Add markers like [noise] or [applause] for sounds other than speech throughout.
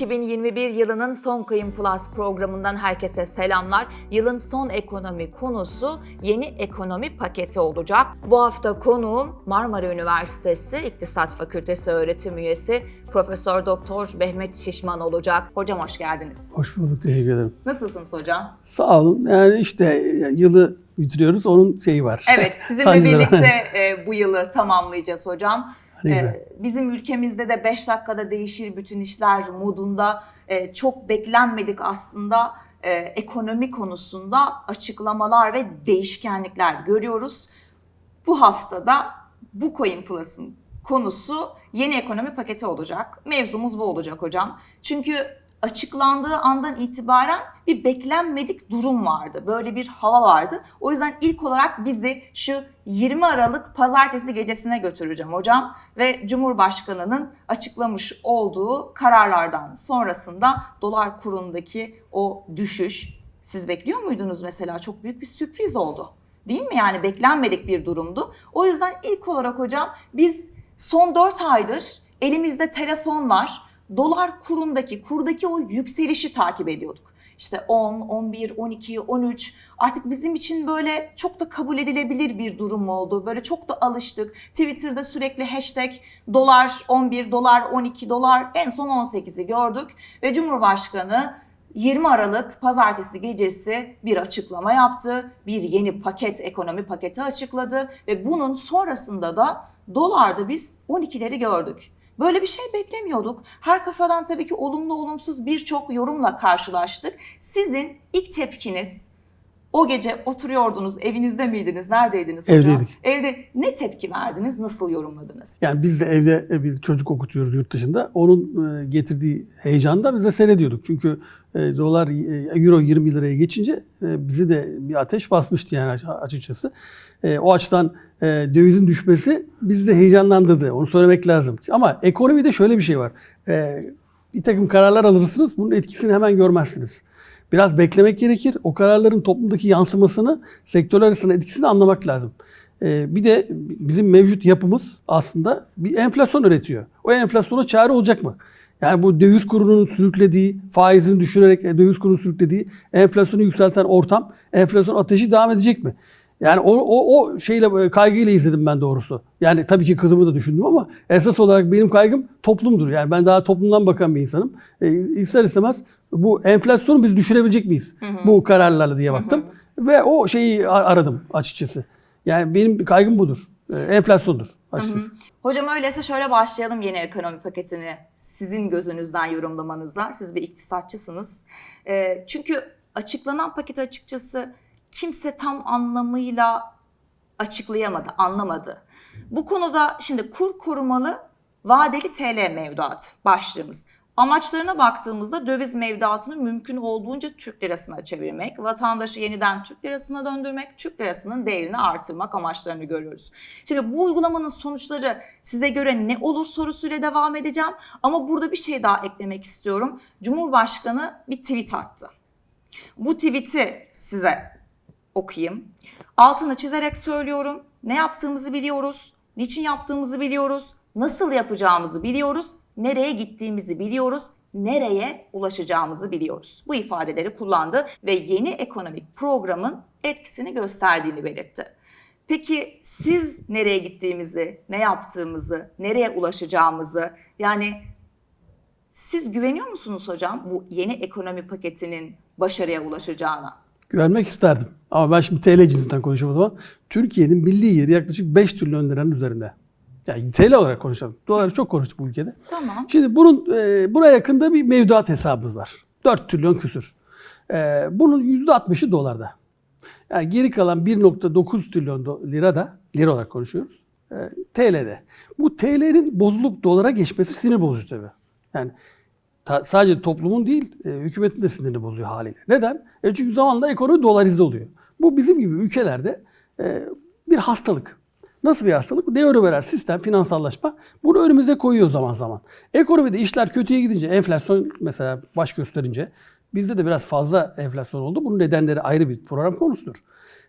2021 yılının son Kayın Plus programından herkese selamlar. Yılın son ekonomi konusu yeni ekonomi paketi olacak. Bu hafta konuğum Marmara Üniversitesi İktisat Fakültesi öğretim üyesi Profesör Doktor Mehmet Şişman olacak. Hocam hoş geldiniz. Hoş bulduk, teşekkür ederim. Nasılsınız hocam? Sağ olun. Yani işte yılı bitiriyoruz, onun şeyi var. Evet, sizinle [laughs] birlikte [laughs] e, bu yılı tamamlayacağız hocam. Ne güzel. E, bizim ülkemizde de 5 dakikada değişir bütün işler modunda e, çok beklenmedik aslında e, ekonomi konusunda açıklamalar ve değişkenlikler görüyoruz. Bu haftada bu Coin Plus'ın konusu yeni ekonomi paketi olacak. Mevzumuz bu olacak hocam. Çünkü açıklandığı andan itibaren bir beklenmedik durum vardı. Böyle bir hava vardı. O yüzden ilk olarak bizi şu 20 Aralık pazartesi gecesine götüreceğim hocam. Ve Cumhurbaşkanı'nın açıklamış olduğu kararlardan sonrasında dolar kurundaki o düşüş. Siz bekliyor muydunuz mesela? Çok büyük bir sürpriz oldu. Değil mi? Yani beklenmedik bir durumdu. O yüzden ilk olarak hocam biz son 4 aydır elimizde telefon var. Dolar kurundaki, kurdaki o yükselişi takip ediyorduk. İşte 10, 11, 12, 13 artık bizim için böyle çok da kabul edilebilir bir durum oldu. Böyle çok da alıştık. Twitter'da sürekli hashtag dolar 11, dolar 12, dolar en son 18'i gördük. Ve Cumhurbaşkanı 20 Aralık pazartesi gecesi bir açıklama yaptı. Bir yeni paket, ekonomi paketi açıkladı ve bunun sonrasında da dolarda biz 12'leri gördük. Böyle bir şey beklemiyorduk. Her kafadan tabii ki olumlu olumsuz birçok yorumla karşılaştık. Sizin ilk tepkiniz o gece oturuyordunuz, evinizde miydiniz, neredeydiniz hocam? Evdeydik. Evde ne tepki verdiniz, nasıl yorumladınız? Yani biz de evde bir çocuk okutuyoruz yurt dışında. Onun e, getirdiği heyecanı da biz de seyrediyorduk. Çünkü e, dolar, e, euro 20 liraya geçince bizi de bir ateş basmıştı yani aç- açıkçası. O açıdan e, dövizin düşmesi bizi de heyecanlandırdı. Onu söylemek lazım. Ama ekonomide şöyle bir şey var. E, Bir takım kararlar alırsınız. Bunun etkisini hemen görmezsiniz. Biraz beklemek gerekir. O kararların toplumdaki yansımasını, sektörler arasında etkisini anlamak lazım. Ee, bir de bizim mevcut yapımız aslında bir enflasyon üretiyor. O enflasyona çare olacak mı? Yani bu döviz kurunun sürüklediği, faizini düşürerek e, döviz kurunu sürüklediği, enflasyonu yükselten ortam, enflasyon ateşi devam edecek mi? Yani o, o, o şeyle e, kaygıyla izledim ben doğrusu. Yani tabii ki kızımı da düşündüm ama esas olarak benim kaygım toplumdur. Yani ben daha toplumdan bakan bir insanım. E, ister istemez bu enflasyonu biz düşürebilecek miyiz? Bu kararlarla diye baktım. Ve o şeyi aradım açıkçası. Yani benim kaygım budur. E, enflasyondur açıkçası. Hocam öyleyse şöyle başlayalım yeni ekonomi paketini sizin gözünüzden yorumlamanızla. Siz bir iktisatçısınız. Ee, çünkü açıklanan paket açıkçası kimse tam anlamıyla açıklayamadı, anlamadı. Bu konuda şimdi kur korumalı vadeli TL mevduat başlığımız. Amaçlarına baktığımızda döviz mevduatını mümkün olduğunca Türk lirasına çevirmek, vatandaşı yeniden Türk lirasına döndürmek, Türk lirasının değerini artırmak amaçlarını görüyoruz. Şimdi bu uygulamanın sonuçları size göre ne olur sorusuyla devam edeceğim. Ama burada bir şey daha eklemek istiyorum. Cumhurbaşkanı bir tweet attı. Bu tweet'i size okuyayım. Altını çizerek söylüyorum. Ne yaptığımızı biliyoruz. Niçin yaptığımızı biliyoruz. Nasıl yapacağımızı biliyoruz. Nereye gittiğimizi biliyoruz. Nereye ulaşacağımızı biliyoruz. Bu ifadeleri kullandı ve yeni ekonomik programın etkisini gösterdiğini belirtti. Peki siz nereye gittiğimizi, ne yaptığımızı, nereye ulaşacağımızı yani siz güveniyor musunuz hocam bu yeni ekonomi paketinin başarıya ulaşacağına? Güvenmek isterdim. Ama ben şimdi TL cinsinden konuşuyorum o zaman. Türkiye'nin milli yeri yaklaşık 5 trilyon liranın üzerinde. Yani TL olarak konuşalım. Doları çok konuştuk bu ülkede. Tamam. Şimdi bunun e, buna yakında bir mevduat hesabımız var. 4 trilyon küsür. E, bunun %60'ı dolarda. Yani geri kalan 1.9 trilyon lira da lira olarak konuşuyoruz. E, TL'de. Bu TL'nin bozulup dolara geçmesi sinir bozucu tabii. Yani ta- sadece toplumun değil, e, hükümetin de sinirini bozuyor haliyle. Neden? E çünkü zamanla ekonomi dolarize oluyor. Bu bizim gibi ülkelerde e, bir hastalık. Nasıl bir hastalık? Neoliberal sistem, finansallaşma bunu önümüze koyuyor zaman zaman. Ekonomide işler kötüye gidince, enflasyon mesela baş gösterince bizde de biraz fazla enflasyon oldu. Bunun nedenleri ayrı bir program konusudur.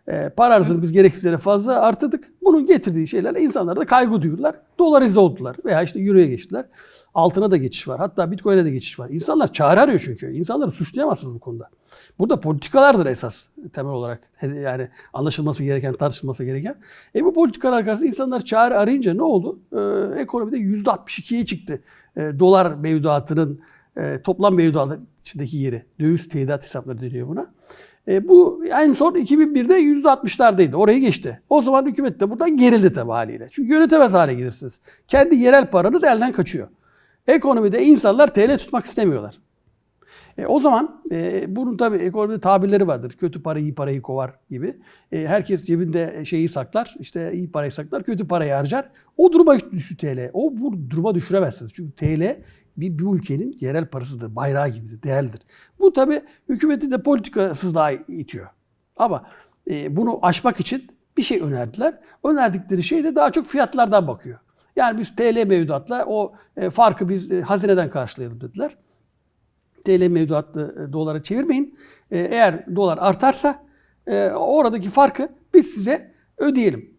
E, para arzını biz gereksiz yere fazla artırdık. Bunun getirdiği şeylerle insanlar da kaygı duydular. Dolarize oldular veya işte euroya geçtiler. Altına da geçiş var. Hatta Bitcoin'e de geçiş var. İnsanlar çare arıyor çünkü. İnsanları suçlayamazsınız bu konuda. Burada politikalardır esas temel olarak. Yani anlaşılması gereken, tartışılması gereken. E bu politikalar karşısında insanlar çare arayınca ne oldu? Ee, ekonomide %62'ye çıktı. Ee, dolar mevduatının e, toplam mevduatın içindeki yeri. Döviz teyidat hesapları deniyor buna. E, bu en son 2001'de %60'lardaydı. Orayı geçti. O zaman hükümet de buradan gerildi tabii haliyle. Çünkü yönetemez hale gelirsiniz. Kendi yerel paranız elden kaçıyor. Ekonomide insanlar TL tutmak istemiyorlar. E, o zaman e, bunun tabii ekonomide tabirleri vardır. Kötü para iyi parayı kovar gibi. E, herkes cebinde şeyi saklar. işte iyi parayı saklar. Kötü parayı harcar. O duruma düştü TL. O bu duruma düşüremezsiniz. Çünkü TL bir, bir ülkenin yerel parasıdır. Bayrağı gibidir. Değerlidir. Bu tabii hükümeti de politikasızlığa itiyor. Ama e, bunu aşmak için bir şey önerdiler. Önerdikleri şey de daha çok fiyatlardan bakıyor. Yani biz TL mevduatla o e, farkı biz e, hazineden karşılayalım dediler. TL mevduatlı e, dolara çevirmeyin. E, eğer dolar artarsa e, oradaki farkı biz size ödeyelim.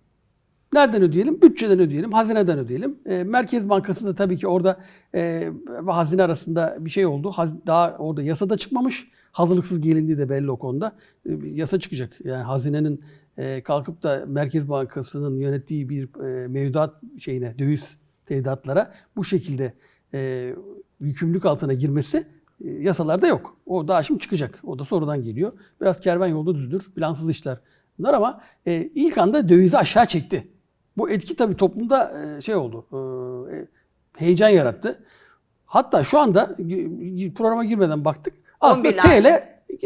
Nereden ödeyelim? Bütçeden ödeyelim, hazineden ödeyelim. E, Merkez Bankası da tabii ki orada e, hazine arasında bir şey oldu. Haz- daha orada yasada çıkmamış. Hazırlıksız gelindiği de belli o konuda. E, yasa çıkacak. Yani hazinenin e, kalkıp da Merkez Bankası'nın yönettiği bir e, mevduat şeyine, döviz teyidatlara bu şekilde e, yükümlülük altına girmesi e, yasalarda yok. O daha şimdi çıkacak. O da sonradan geliyor. Biraz kervan yolda düzdür. Plansız işler bunlar ama e, ilk anda dövizi aşağı çekti. Bu etki tabii toplumda e, şey oldu. e, heyecan yarattı. Hatta şu anda e, programa girmeden baktık. Aslında 11'lerde. TL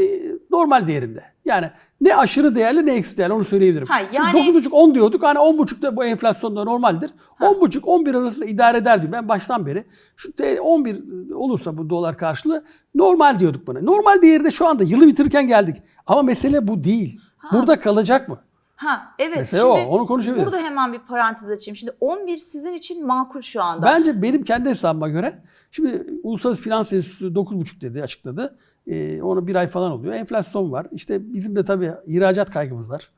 e, normal değerinde. Yani ne aşırı değerli ne eksi değerli onu söyleyebilirim. Ha, yani- Çünkü 9,5 10 diyorduk. Hani 10,5 da bu enflasyonda normaldir. 10,5 11 arasında idare eder diyor. Ben baştan beri şu TL 11 olursa bu dolar karşılığı normal diyorduk buna. Normal değerine şu anda yılı bitirirken geldik. Ama mesele bu değil. Burada kalacak mı? Ha evet. Mesela şimdi o, onu konuşabiliriz. Burada hemen bir parantez açayım. Şimdi 11 sizin için makul şu anda. Bence benim kendi hesabıma göre şimdi Uluslararası Finans Enstitüsü 9,5 dedi açıkladı. Ee, ona bir ay falan oluyor. Enflasyon var. İşte bizim de tabii ihracat kaygımız var.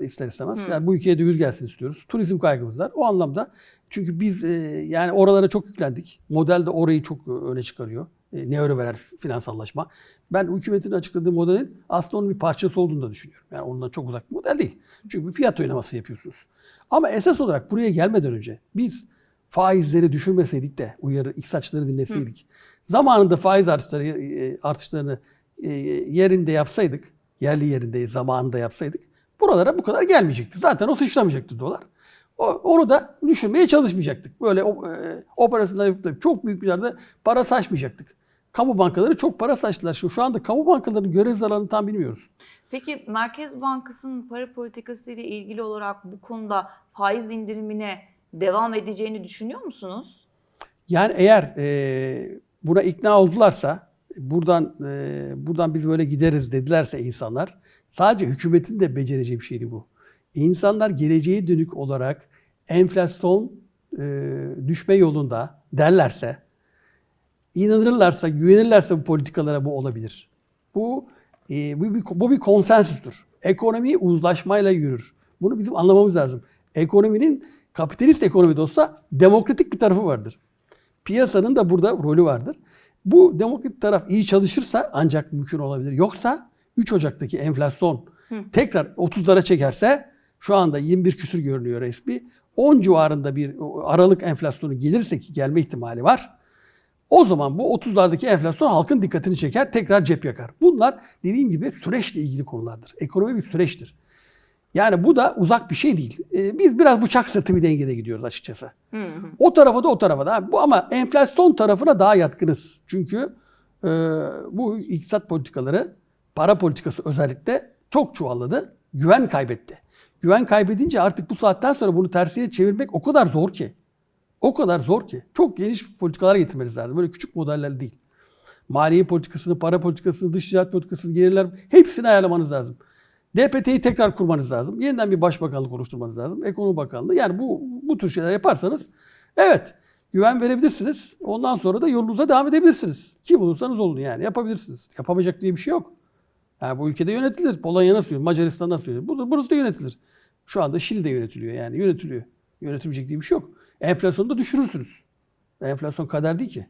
İster istemez. Yani bu ülkeye döviz gelsin istiyoruz. Turizm kaygımız var. O anlamda çünkü biz e, yani oralara çok yüklendik. Model de orayı çok e, öne çıkarıyor. E, neoliberal finansallaşma. Ben hükümetin açıkladığı modelin aslında onun bir parçası olduğunu da düşünüyorum. Yani ondan çok uzak bir model değil. Çünkü bir fiyat oynaması yapıyorsunuz. Ama esas olarak buraya gelmeden önce biz faizleri düşürmeseydik de uyarı iktisatçıları dinleseydik. Zamanında faiz artışları e, artışlarını e, yerinde yapsaydık, yerli yerinde zamanında yapsaydık buralara bu kadar gelmeyecekti. Zaten o sıçramayacaktı dolar. O, onu da düşürmeye çalışmayacaktık. Böyle e, operasyonlar yapıp çok büyük miktarda para saçmayacaktık. Kamu bankaları çok para saçtılar. Şu, şu anda kamu bankalarının görev zararını tam bilmiyoruz. Peki Merkez Bankası'nın para politikası ile ilgili olarak bu konuda faiz indirimine devam edeceğini düşünüyor musunuz? Yani eğer e, buna ikna oldularsa, buradan e, buradan biz böyle gideriz dedilerse insanlar, sadece hükümetin de becereceği bir şeydi bu. İnsanlar geleceğe dönük olarak enflasyon e, düşme yolunda derlerse, inanırlarsa, güvenirlerse bu politikalara bu olabilir. Bu e, bu bir, bu bir konsensüstür. Ekonomi uzlaşmayla yürür. Bunu bizim anlamamız lazım. Ekonominin kapitalist ekonomi de olsa demokratik bir tarafı vardır. Piyasanın da burada rolü vardır. Bu demokratik taraf iyi çalışırsa ancak mümkün olabilir. Yoksa 3 Ocak'taki enflasyon tekrar 30'lara çekerse şu anda 21 küsür görünüyor resmi. 10 civarında bir aralık enflasyonu gelirse ki gelme ihtimali var. O zaman bu 30'lardaki enflasyon halkın dikkatini çeker, tekrar cep yakar. Bunlar dediğim gibi süreçle ilgili konulardır. Ekonomi bir süreçtir. Yani bu da uzak bir şey değil. Ee, biz biraz bıçak sırtı bir dengede gidiyoruz açıkçası. O tarafa da o tarafa da. Bu ama enflasyon tarafına daha yatkınız. Çünkü e, bu iktisat politikaları, para politikası özellikle çok çuvalladı. Güven kaybetti. Güven kaybedince artık bu saatten sonra bunu tersiye çevirmek o kadar zor ki. O kadar zor ki. Çok geniş politikalar getirmeniz lazım. Böyle küçük modeller değil. Maliye politikasını, para politikasını, dış ticaret politikasını, gelirler hepsini ayarlamanız lazım. DPT'yi tekrar kurmanız lazım. Yeniden bir başbakanlık oluşturmanız lazım. Ekonomi Bakanlığı. Yani bu bu tür şeyler yaparsanız evet güven verebilirsiniz. Ondan sonra da yolunuza devam edebilirsiniz. Kim olursanız olun yani yapabilirsiniz. Yapamayacak diye bir şey yok. Yani bu ülkede yönetilir. Polonya nasıl yönetilir? Macaristan nasıl yönetilir? Burası da yönetilir. Şu anda Şili de yönetiliyor yani yönetiliyor. Yönetilmeyecek diye bir şey yok. Enflasyonu da düşürürsünüz. Enflasyon kader değil ki.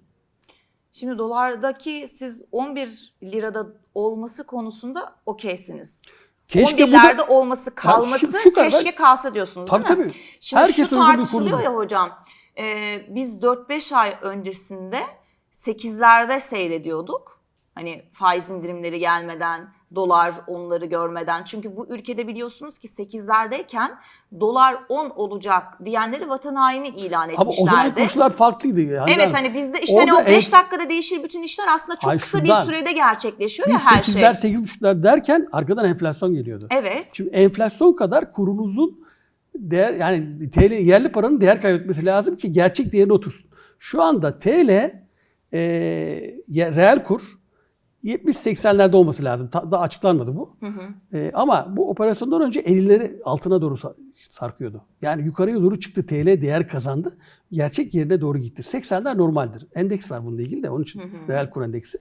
Şimdi dolardaki siz 11 lirada olması konusunda okeysiniz. Keşke bu 11'lerde da... olması kalması şu- şu kadar- keşke kalsa diyorsunuz Tabii değil mi? tabii. Şimdi Herkes şu tartışılıyor ya hocam. e, biz 4-5 ay öncesinde 8'lerde seyrediyorduk. Hani faiz indirimleri gelmeden, dolar onları görmeden. Çünkü bu ülkede biliyorsunuz ki 8'lerdeyken dolar 10 olacak diyenleri vatan haini ilan Ama o zaman etmişlerdi. koşullar farklıydı. Yani Evet hani bizde işte hani o 5 en- dakikada değişir bütün işler aslında çok Ay kısa şundan. bir sürede gerçekleşiyor ya her 8'ler şey. 8,5'lar derken arkadan enflasyon geliyordu. Evet. Şimdi enflasyon kadar kurunuzun değer yani TL yerli paranın değer kaybetmesi lazım ki gerçek değerine otursun. Şu anda TL e, reel kur 70-80'lerde olması lazım. Ta- daha açıklanmadı bu. E, ama bu operasyondan önce 50'leri altına doğru sa- sarkıyordu. Yani yukarıya doğru çıktı. TL değer kazandı. Gerçek yerine doğru gitti. 80'ler normaldir. Endeks var bununla ilgili de onun için reel kur endeksi.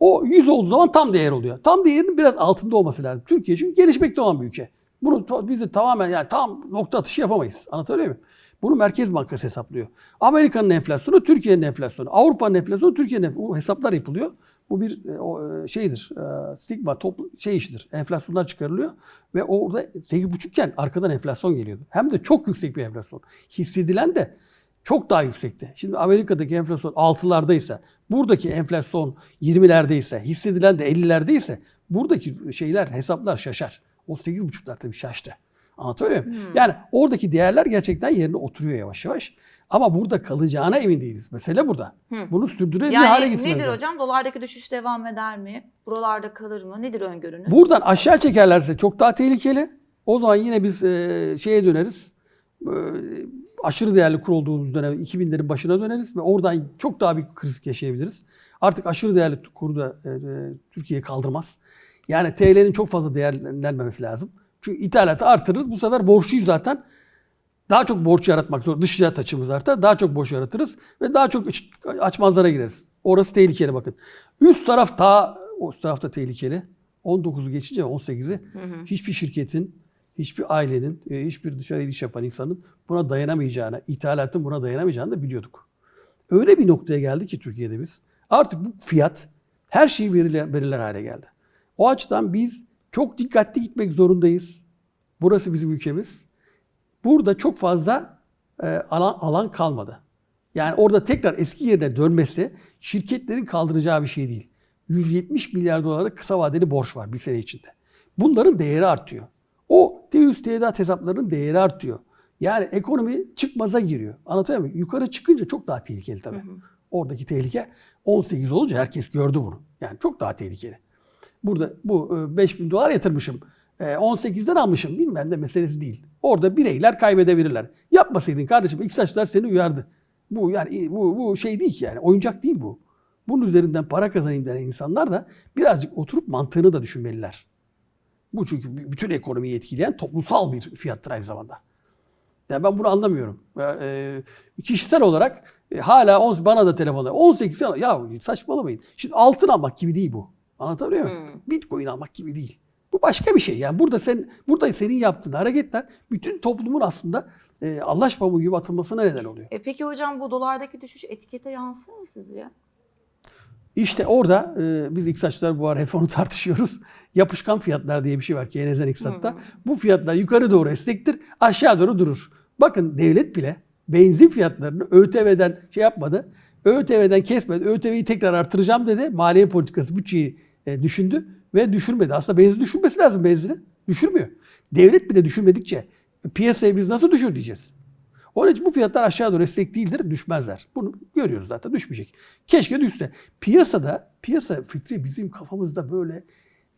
O 100 olduğu zaman tam değer oluyor. Tam değerinin biraz altında olması lazım. Türkiye çünkü gelişmekte olan bir ülke. Bunu biz de tamamen yani tam nokta atışı yapamayız. Anlatabiliyor muyum? Bunu Merkez Bankası hesaplıyor. Amerika'nın enflasyonu, Türkiye'nin enflasyonu. Avrupa'nın enflasyonu, Türkiye'nin enflasyonu. Bu hesaplar yapılıyor. Bu bir e, e, şeydir, e, stigma, toplu şey işidir. Enflasyonlar çıkarılıyor ve orada 8,5 iken arkadan enflasyon geliyordu. Hem de çok yüksek bir enflasyon. Hissedilen de çok daha yüksekti. Şimdi Amerika'daki enflasyon 6'lardaysa, buradaki enflasyon 20'lerdeyse, hissedilen de 50'lerdeyse buradaki şeyler, hesaplar şaşar. O 8,5'lar tabii şaştı. Anlatabiliyor muyum? Yani oradaki değerler gerçekten yerine oturuyor yavaş yavaş. Ama burada kalacağına emin değiliz. Mesele burada. Bunu sürdürebilir hale Yani getirmemiz nedir lazım. hocam? Dolardaki düşüş devam eder mi? Buralarda kalır mı? Nedir öngörünüz? Buradan aşağı çekerlerse çok daha tehlikeli. O zaman yine biz e, şeye döneriz. E, aşırı değerli kur olduğumuz dönem 2000'lerin başına döneriz ve oradan çok daha bir kriz yaşayabiliriz. Artık aşırı değerli kur da e, e, Türkiye kaldırmaz. Yani TL'nin çok fazla değerlenmemesi lazım. Çünkü ithalatı artırırız. Bu sefer borçluyuz zaten. Daha çok borç yaratmak zor. Dış ticaret açımız artar. Daha çok borç yaratırız ve daha çok açmazlara gireriz. Orası tehlikeli bakın. Üst taraf daha üst tarafta tehlikeli. 19'u geçince 18'i hiçbir şirketin, hiçbir ailenin, e, hiçbir dışarıda iş yapan insanın buna dayanamayacağını, ithalatın buna dayanamayacağını da biliyorduk. Öyle bir noktaya geldi ki Türkiye'de biz. Artık bu fiyat her şeyi belirler, belirler hale geldi. O açıdan biz çok dikkatli gitmek zorundayız. Burası bizim ülkemiz. Burada çok fazla e, alan, alan kalmadı. Yani orada tekrar eski yerine dönmesi şirketlerin kaldıracağı bir şey değil. 170 milyar dolarlık kısa vadeli borç var bir sene içinde. Bunların değeri artıyor. O T100 teğdat hesaplarının değeri artıyor. Yani ekonomi çıkmaza giriyor. Anlatabiliyor muyum? Yukarı çıkınca çok daha tehlikeli tabii. Oradaki tehlike 18 olunca herkes gördü bunu. Yani çok daha tehlikeli. Burada bu e, 5 bin dolar yatırmışım. e, 18'den almışım bilmem de meselesi değil. Orada bireyler kaybedebilirler. Yapmasaydın kardeşim iktisatçılar seni uyardı. Bu yani bu, bu şey değil ki yani oyuncak değil bu. Bunun üzerinden para kazanayım denen insanlar da birazcık oturup mantığını da düşünmeliler. Bu çünkü bütün ekonomiyi etkileyen toplumsal bir fiyattır aynı zamanda. Yani ben bunu anlamıyorum. E, kişisel olarak e, hala on, bana da telefonda 18 sene ya saçmalamayın. Şimdi altın almak gibi değil bu. Anlatabiliyor muyum? Bitcoin almak gibi değil. Bu başka bir şey. Yani burada sen burada senin yaptığın hareketler bütün toplumun aslında e, Allah pamuğu gibi atılmasına neden oluyor. E peki hocam bu dolardaki düşüş etikete yansır mı sizce? İşte orada e, biz iktisatçılar bu ara hep onu tartışıyoruz. [laughs] Yapışkan fiyatlar diye bir şey var Keynesyen iktisatta. Bu fiyatlar yukarı doğru esnektir, aşağı doğru durur. Bakın devlet bile benzin fiyatlarını ÖTV'den şey yapmadı. ÖTV'den kesmedi. ÖTV'yi tekrar artıracağım dedi. Maliye politikası bütçeyi e, düşündü ve düşürmedi. Aslında benzin düşürmesi lazım benzini. Düşürmüyor. Devlet bile düşürmedikçe piyasayı biz nasıl düşür diyeceğiz. Onun için bu fiyatlar aşağı doğru esnek değildir, düşmezler. Bunu görüyoruz zaten, düşmeyecek. Keşke düşse. Piyasada, piyasa fikri bizim kafamızda böyle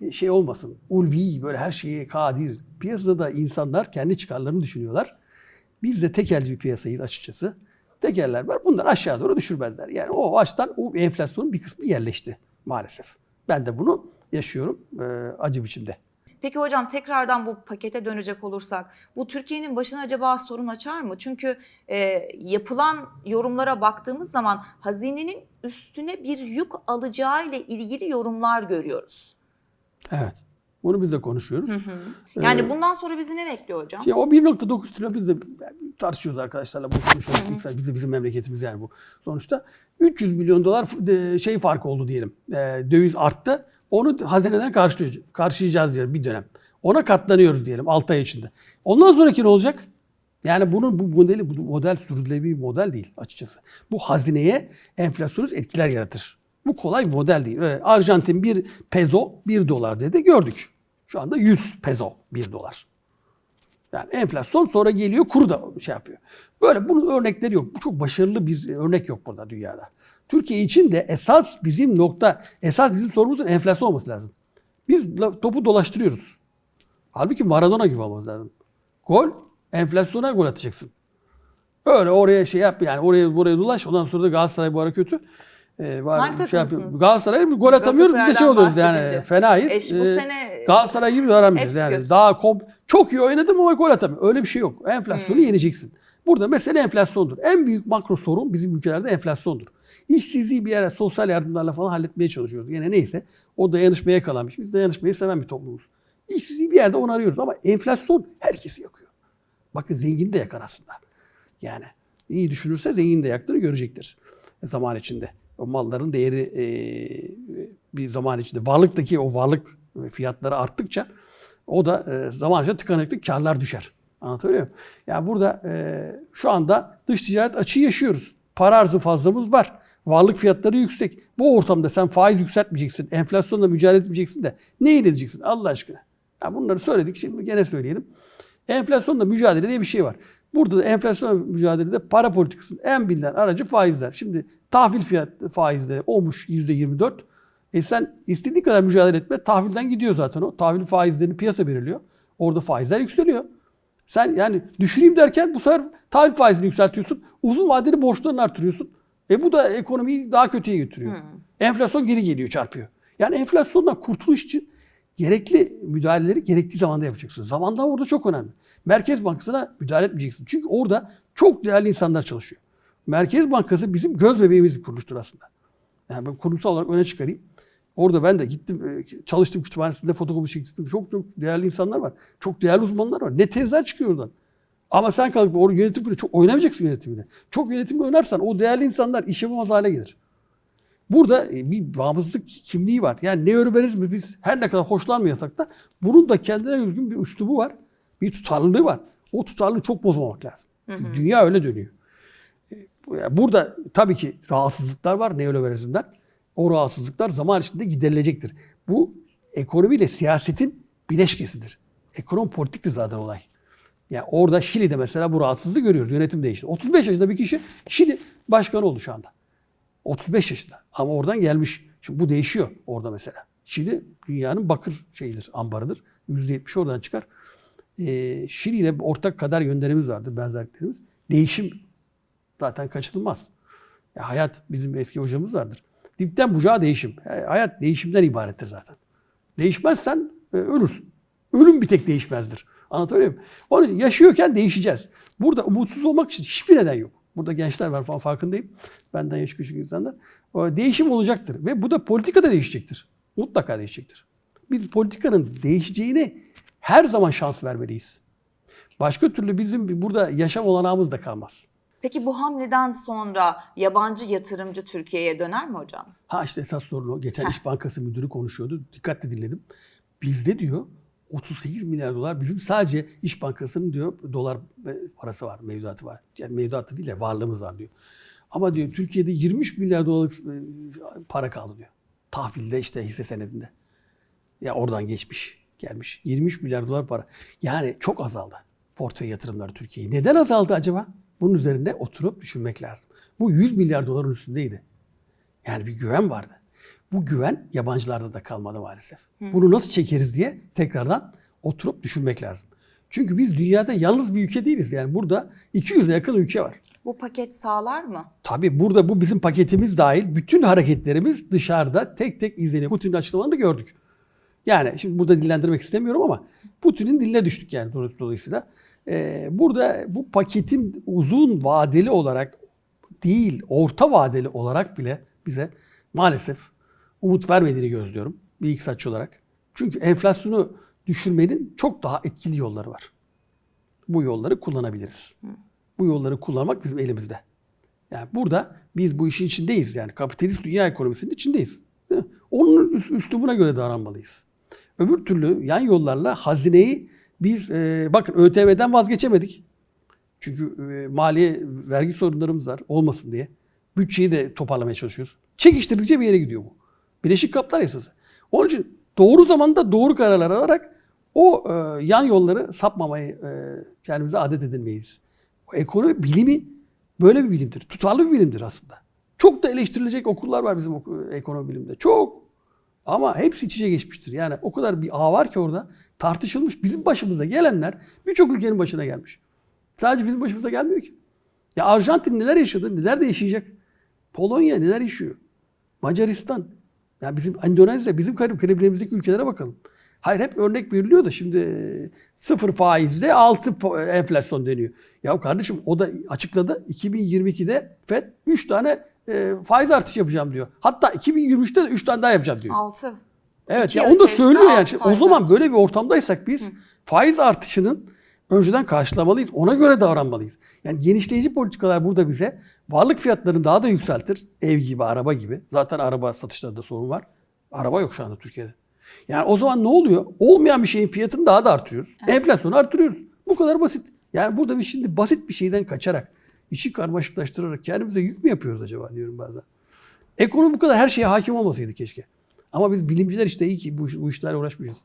e, şey olmasın. Ulvi, böyle her şeye kadir. Piyasada da insanlar kendi çıkarlarını düşünüyorlar. Biz de tekelci bir piyasayız açıkçası. Tekeller var. Bunlar aşağı doğru düşürmezler. Yani o açıdan o enflasyonun bir kısmı yerleşti maalesef. Ben de bunu yaşıyorum e, acı biçimde. Peki hocam tekrardan bu pakete dönecek olursak bu Türkiye'nin başına acaba sorun açar mı? Çünkü e, yapılan yorumlara baktığımız zaman hazinenin üstüne bir yük alacağı ile ilgili yorumlar görüyoruz. Evet. Bunu biz de konuşuyoruz. Yani Ee, bundan sonra bizi ne bekliyor hocam? Şimdi o 1.9 trilyon biz de tartışıyoruz arkadaşlarla bu konuşuyoruz. Saat- Bizim, bizim memleketimiz yani bu. Sonuçta 300 milyon dolar şey fark oldu diyelim. Ee, döviz arttı. Onu hazineden karşılayacağız, diyelim bir dönem. Ona katlanıyoruz diyelim 6 ay içinde. Ondan sonraki ne olacak? Yani bunun bu modeli bu model sürdürülebilir bir model değil açıkçası. Bu hazineye enflasyonist etkiler yaratır. Bu kolay bir model değil. Öyle Arjantin bir peso 1 dolar dedi gördük. Şu anda 100 peso 1 dolar. Yani enflasyon sonra geliyor kuru da şey yapıyor. Böyle bunun örnekleri yok. Bu çok başarılı bir örnek yok burada dünyada. Türkiye için de esas bizim nokta, esas bizim sorumuzun enflasyon olması lazım. Biz topu dolaştırıyoruz. Halbuki Maradona gibi olması lazım. Gol, enflasyona gol atacaksın. Öyle oraya şey yap yani oraya buraya dolaş. Ondan sonra da Galatasaray bu ara kötü. Ee, var- Hangi şey yapıyor. Galatasaray mı? Gol atamıyoruz biz de şey oluyoruz yani fenayız. E, bu Ee, sene Galatasaray gibi aramıyoruz yani. kötü. Daha kom çok iyi oynadım ama gol atamıyor. Öyle bir şey yok. Enflasyonu Hmm. yeneceksin. Burada mesele enflasyondur. En büyük makro sorun bizim ülkelerde enflasyondur. İşsizliği bir yere sosyal yardımlarla falan halletmeye çalışıyoruz. Yine neyse o dayanışmaya yakalanmış. Biz dayanışmayı seven bir toplumuz. İşsizliği bir yerde onu arıyoruz ama enflasyon herkesi yakıyor. Bakın zengin de yakar aslında. Yani iyi düşünürse zengin de yaktığını görecektir e, zaman içinde. O malların değeri e, bir zaman içinde varlıktaki o varlık fiyatları arttıkça o da e, zaman içinde tıkanıklık karlar düşer. Anlatabiliyor muyum? Yani burada e, şu anda dış ticaret açığı yaşıyoruz. Para arzı fazlamız var. Varlık fiyatları yüksek. Bu ortamda sen faiz yükseltmeyeceksin. Enflasyonla mücadele etmeyeceksin de ne edeceksin Allah aşkına? Ya bunları söyledik şimdi gene söyleyelim. Enflasyonla mücadele diye bir şey var. Burada da enflasyonla mücadelede para politikasının en bilinen aracı faizler. Şimdi tahvil fiyat faizleri olmuş %24. E sen istediğin kadar mücadele etme tahvilden gidiyor zaten o. Tahvil faizlerini piyasa belirliyor. Orada faizler yükseliyor. Sen yani düşüreyim derken bu sefer tahvil faizini yükseltiyorsun. Uzun vadeli borçlarını artırıyorsun. E bu da ekonomiyi daha kötüye götürüyor. Enflasyon geri geliyor çarpıyor. Yani enflasyondan kurtuluş için gerekli müdahaleleri gerektiği zamanda yapacaksın. Zamandan orada çok önemli. Merkez Bankası'na müdahale etmeyeceksin. Çünkü orada çok değerli insanlar çalışıyor. Merkez Bankası bizim göz bebeğimiz bir kuruluştur aslında. Yani ben kurumsal olarak öne çıkarayım. Orada ben de gittim e, çalıştım kütüphanesinde fotokopi çektim. Çok çok değerli insanlar var. Çok değerli uzmanlar var. Ne tezler çıkıyor oradan. Ama sen kalkıp orada yönetim çok oynamayacaksın yönetimine. Çok yönetimde oynarsan o değerli insanlar iş yapamaz hale gelir. Burada e, bir bağımsızlık kimliği var. Yani neoliberalizmi biz her ne kadar hoşlanmayasak da bunun da kendine özgün bir üslubu var. Bir tutarlılığı var. O tutarlılığı çok bozmamak lazım. Çünkü dünya öyle dönüyor. E, Burada tabii ki rahatsızlıklar var neoliberalizmden. O rahatsızlıklar zaman içinde giderilecektir. Bu ekonomiyle siyasetin bileşkesidir. Ekonomi politiktir zaten olay. Yani orada Şili'de mesela bu rahatsızlığı görüyoruz. Yönetim değişti. 35 yaşında bir kişi Şili başkanı oldu şu anda. 35 yaşında. Ama oradan gelmiş. Şimdi bu değişiyor orada mesela. Şili dünyanın bakır şeyidir, ambarıdır. %70 oradan çıkar. Ee, Şili ile ortak kadar yönlerimiz vardır, benzerliklerimiz. Değişim zaten kaçınılmaz. Ya hayat bizim eski hocamız vardır. Dipten bucağa değişim. E, hayat değişimden ibarettir zaten. Değişmezsen e, ölürsün. Ölüm bir tek değişmezdir. Anlatabiliyor muyum? Onun için yaşıyorken değişeceğiz. Burada umutsuz olmak için hiçbir neden yok. Burada gençler var falan farkındayım. Benden yaş küçük insanlar. O değişim olacaktır. Ve bu da politika da değişecektir. Mutlaka değişecektir. Biz politikanın değişeceğine her zaman şans vermeliyiz. Başka türlü bizim burada yaşam olanağımız da kalmaz. Peki bu hamleden sonra yabancı yatırımcı Türkiye'ye döner mi hocam? Ha işte esas sorun o. Geçen İş Bankası müdürü konuşuyordu. Dikkatle dinledim. Bizde diyor 38 milyar dolar bizim sadece İş Bankası'nın diyor dolar parası var, mevduatı var. Yani mevduatı değil de varlığımız var diyor. Ama diyor Türkiye'de 23 milyar dolarlık e, para kaldı diyor. Tahvilde işte hisse senedinde. Ya oradan geçmiş, gelmiş. 23 milyar dolar para. Yani çok azaldı portföy yatırımları Türkiye'yi. Neden azaldı acaba? Bunun üzerinde oturup düşünmek lazım. Bu 100 milyar doların üstündeydi. Yani bir güven vardı. Bu güven yabancılarda da kalmadı maalesef. Bunu nasıl çekeriz diye tekrardan oturup düşünmek lazım. Çünkü biz dünyada yalnız bir ülke değiliz. Yani burada 200'e yakın ülke var. Bu paket sağlar mı? Tabii burada bu bizim paketimiz dahil bütün hareketlerimiz dışarıda tek tek izleniyor. Putin'in açıklamalarını gördük. Yani şimdi burada dillendirmek istemiyorum ama Putin'in diline düştük yani dolayısıyla. Ee, burada bu paketin uzun vadeli olarak değil, orta vadeli olarak bile bize maalesef umut vermediğini gözlüyorum bir iktisatçı olarak. Çünkü enflasyonu düşürmenin çok daha etkili yolları var. Bu yolları kullanabiliriz. Bu yolları kullanmak bizim elimizde. Yani burada biz bu işin içindeyiz. Yani kapitalist dünya ekonomisinin içindeyiz. Onun üs- üslubuna göre davranmalıyız. Öbür türlü yan yollarla hazineyi biz e, bakın ÖTV'den vazgeçemedik. Çünkü e, maliye vergi sorunlarımız var olmasın diye. Bütçeyi de toparlamaya çalışıyoruz. Çekiştirici bir yere gidiyor bu. Bileşik kaplar yasası. Onun için doğru zamanda doğru kararlar alarak o e, yan yolları sapmamayı e, kendimize adet edinmeyiz. O ekonomi bilimi böyle bir bilimdir. Tutarlı bir bilimdir aslında. Çok da eleştirilecek okullar var bizim ekonomi bilimde. Çok. Ama hepsi iç içe geçmiştir. Yani o kadar bir ağ var ki orada tartışılmış. Bizim başımıza gelenler birçok ülkenin başına gelmiş. Sadece bizim başımıza gelmiyor ki. Ya Arjantin neler yaşadı, neler de yaşayacak. Polonya neler yaşıyor. Macaristan. Ya bizim Endonezya, bizim karib karibimizdeki ülkelere bakalım. Hayır hep örnek veriliyor da şimdi e, sıfır faizde 6 po- enflasyon deniyor. Ya kardeşim o da açıkladı 2022'de FED 3 tane e, faiz artışı yapacağım diyor. Hatta 2023'te de 3 tane daha yapacağım diyor. 6. Evet İki ya onu da söylüyor yani. altı Şimdi o zaman böyle bir ortamdaysak biz faiz artışının önceden karşılamalıyız. Ona göre davranmalıyız. Yani genişleyici politikalar burada bize varlık fiyatlarını daha da yükseltir. Ev gibi, araba gibi. Zaten araba satışlarında sorun var. Araba yok şu anda Türkiye'de. Yani o zaman ne oluyor? Olmayan bir şeyin fiyatını daha da artırıyoruz. Enflasyonu artırıyoruz. Bu kadar basit. Yani burada biz şimdi basit bir şeyden kaçarak, işi karmaşıklaştırarak kendimize yük mü yapıyoruz acaba diyorum bazen. Ekonomi bu kadar her şeye hakim olmasaydı keşke. Ama biz bilimciler işte iyi ki bu, bu işlerle uğraşmışız.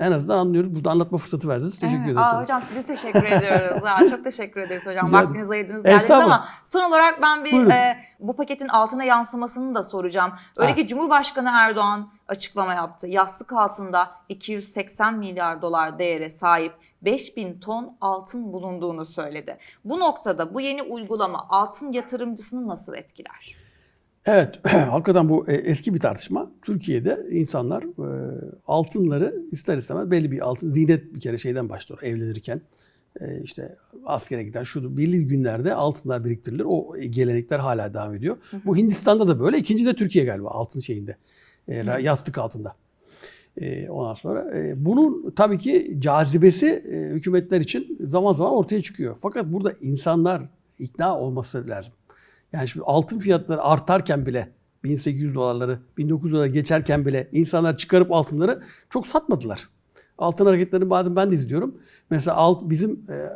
En azından anlıyoruz. Burada anlatma fırsatı verdiniz. Teşekkür Evet. ederim. Aa, hocam biz teşekkür ediyoruz. Aa, çok teşekkür ederiz hocam. Rica. Vaktinizi ayırdınız geldiniz ama son olarak ben bir e, bu paketin altına yansımasını da soracağım. Öyle Ha. ki Cumhurbaşkanı Erdoğan açıklama yaptı. Yastık altında 280 milyar dolar değere sahip 5000 ton altın bulunduğunu söyledi. Bu noktada bu yeni uygulama altın yatırımcısını nasıl etkiler? Evet, [clears throat] hakikaten bu e, eski bir tartışma. Türkiye'de insanlar e, altınları ister istemez belli bir altın, zinet bir kere şeyden başlıyor evlenirken. E, işte askere giden şu belli günlerde altınlar biriktirilir. O gelenekler hala devam ediyor. Bu Hindistan'da da böyle. İkinci de Türkiye galiba altın şeyinde. E, yastık altında. Ondan sonra bunun tabii ki cazibesi hükümetler için zaman zaman ortaya çıkıyor. Fakat burada insanlar ikna olması lazım. Yani şimdi altın fiyatları artarken bile 1800 dolarları 1900 dolara geçerken bile insanlar çıkarıp altınları çok satmadılar. Altın hareketlerini bazen ben de izliyorum. Mesela alt, bizim e, e,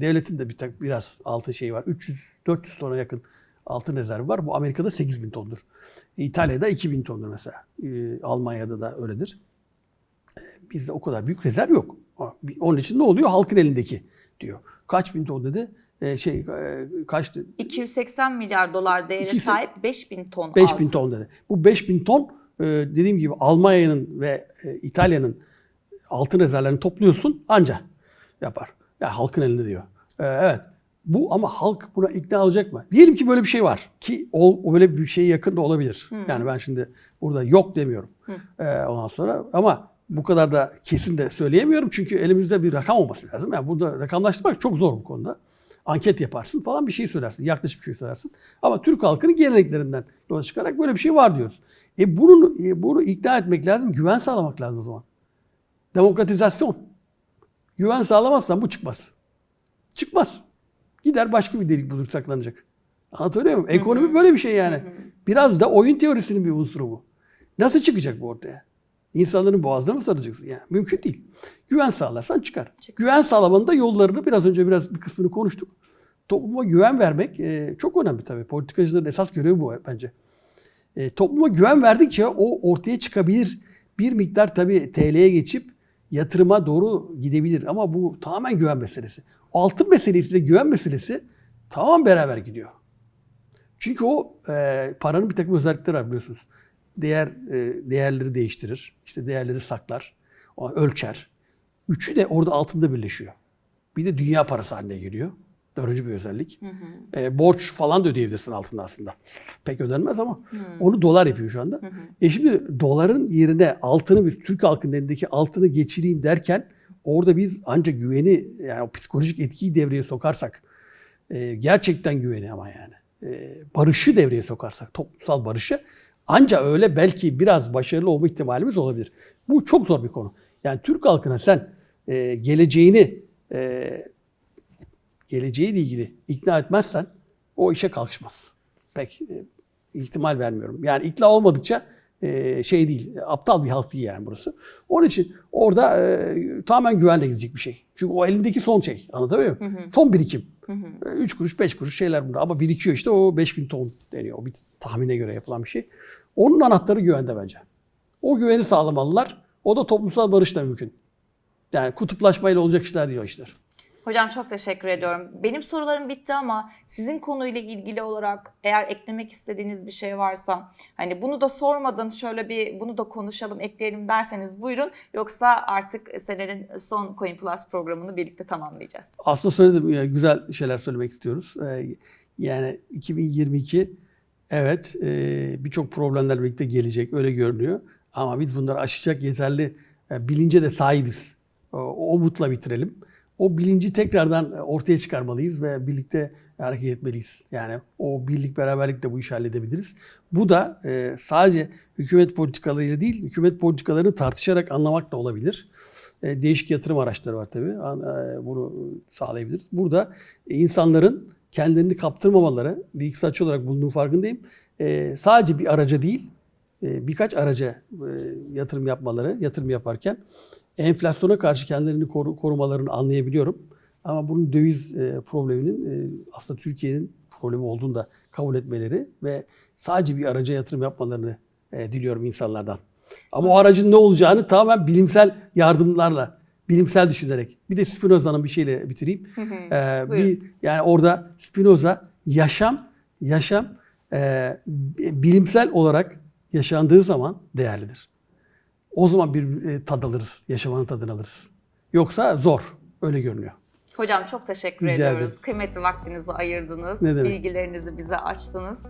devletin de bir tak, biraz altın şeyi var. 300 400 tona yakın altın rezervi var. Bu Amerika'da 8000 tondur. İtalya'da 2000 tondur mesela. E, Almanya'da da öyledir. E, bizde o kadar büyük rezerv yok. Onun için ne oluyor? Halkın elindeki diyor. Kaç bin ton dedi? E, şey e, kaç 280 milyar dolar değere 280 sahip 5000 ton 5000 altın. ton dedi. Bu 5000 ton e, dediğim gibi Almanya'nın ve e, İtalya'nın altın rezervlerini topluyorsun anca yapar. Yani halkın elinde diyor. E, evet. Bu ama halk buna ikna olacak mı? Diyelim ki böyle bir şey var ki o öyle bir şeye yakın da olabilir. Yani ben şimdi burada yok demiyorum. E, ondan sonra ama bu kadar da kesin de söyleyemiyorum çünkü elimizde bir rakam olması lazım. Yani burada rakamlaştırmak çok zor bu konuda. Anket yaparsın falan bir şey söylersin. Yaklaşık bir şey söylersin. Ama Türk halkının geleneklerinden yola çıkarak böyle bir şey var diyoruz. E bunu, e, bunu ikna etmek lazım. Güven sağlamak lazım o zaman. Demokratizasyon. Güven sağlamazsan bu çıkmaz. Çıkmaz. Gider başka bir delik bulur saklanacak. Anlatabiliyor muyum? Ekonomi böyle bir şey yani. Biraz da oyun teorisinin bir unsuru bu. Nasıl çıkacak bu ortaya? İnsanların boğazına mı saracaksın? Yani mümkün değil. Güven sağlarsan çıkar. Güven sağlamanın da yollarını biraz önce biraz bir kısmını konuştuk. Topluma güven vermek e, çok önemli tabii. Politikacıların esas görevi bu bence. E, topluma güven verdikçe o ortaya çıkabilir. Bir miktar tabii TL'ye geçip yatırıma doğru gidebilir. Ama bu tamamen güven meselesi. Altın meselesiyle güven meselesi tamam beraber gidiyor. Çünkü o e, paranın bir takım özellikleri var biliyorsunuz. Değer e, değerleri değiştirir. İşte değerleri saklar. Ölçer. Üçü de orada altında birleşiyor. Bir de dünya parası haline geliyor. Dördüncü bir özellik. E, borç falan da ödeyebilirsin altında aslında. Pek ödenmez ama onu dolar yapıyor şu anda. E şimdi doların yerine altını biz Türk halkının elindeki altını geçireyim derken orada biz ancak güveni yani o psikolojik etkiyi devreye sokarsak e, gerçekten güveni ama yani e, barışı devreye sokarsak toplumsal barışı anca öyle belki biraz başarılı olma ihtimalimiz olabilir. Bu çok zor bir konu. Yani Türk halkına sen e, geleceğini e, geleceğiyle ilgili ikna etmezsen o işe kalkışmaz. Pek e, ihtimal vermiyorum. Yani ikna olmadıkça e, şey değil, aptal bir halk değil yani burası. Onun için orada e, tamamen güvenle gidecek bir şey. Çünkü o elindeki son şey. Anlatabiliyor muyum? Son birikim. 3 kuruş, 5 kuruş şeyler bunlar. Ama birikiyor işte o 5000 ton deniyor. O bir tahmine göre yapılan bir şey. Onun anahtarı güvende bence. O güveni sağlamalılar. O da toplumsal barışla mümkün. Yani kutuplaşmayla olacak işler o işler. Hocam çok teşekkür ediyorum. Benim sorularım bitti ama sizin konuyla ilgili olarak eğer eklemek istediğiniz bir şey varsa hani bunu da sormadan şöyle bir bunu da konuşalım ekleyelim derseniz buyurun. Yoksa artık senenin son Coin Plus programını birlikte tamamlayacağız. Aslında söyledim ya, güzel şeyler söylemek istiyoruz. Ee, Yani 2022 evet e, birçok problemler birlikte gelecek öyle görünüyor. Ama biz bunları aşacak yeterli e, bilince de sahibiz. O umutla bitirelim. O bilinci tekrardan ortaya çıkarmalıyız ve birlikte hareket etmeliyiz. Yani o birlik beraberlikle bu işi halledebiliriz. Bu da e, sadece hükümet politikalarıyla değil, hükümet politikalarını tartışarak anlamak da olabilir. E, değişik yatırım araçları var tabii. E, Bunu sağlayabiliriz. Burada e, insanların kendilerini kaptırmamaları, bir iktisatçı olarak bulunduğum farkındayım. E, sadece bir araca değil, e, birkaç araca e, yatırım yapmaları, yatırım yaparken enflasyona karşı kendilerini koru- korumalarını anlayabiliyorum. Ama bunun döviz e, probleminin e, aslında Türkiye'nin problemi olduğunu da kabul etmeleri ve sadece bir araca yatırım yapmalarını e, diliyorum insanlardan. Ama o aracın ne olacağını tamamen bilimsel yardımlarla, bilimsel düşünerek. Bir de Spinoza'nın bir şeyle bitireyim. Ee, bir yani orada Spinoza yaşam yaşam e, bilimsel olarak yaşandığı zaman değerlidir. O zaman bir e, tad alırız, yaşamanın tadını alırız. Yoksa zor, öyle görünüyor. Hocam çok teşekkür Rica ediyoruz. ederim. Kıymetli vaktinizi ayırdınız. Ne demek. Bilgilerinizi bize açtınız.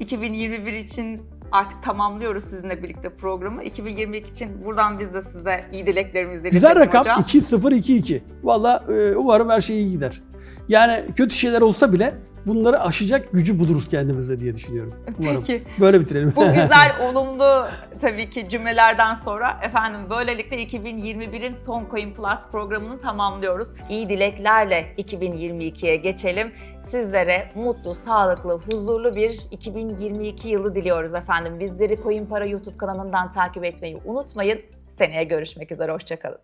2021 için artık tamamlıyoruz sizinle birlikte programı. 2022 için buradan biz de size iyi dileklerimizi Güzel iletelim rakam hocam. 2-0-2-2. Valla e, umarım her şey iyi gider. Yani kötü şeyler olsa bile bunları aşacak gücü buluruz kendimizde diye düşünüyorum. Umarım. Peki. Böyle bitirelim. Bu [laughs] güzel, olumlu tabii ki cümlelerden sonra efendim böylelikle 2021'in son Coin Plus programını tamamlıyoruz. İyi dileklerle 2022'ye geçelim. Sizlere mutlu, sağlıklı, huzurlu bir 2022 yılı diliyoruz efendim. Bizleri Coin Para YouTube kanalından takip etmeyi unutmayın. Seneye görüşmek üzere, hoşçakalın.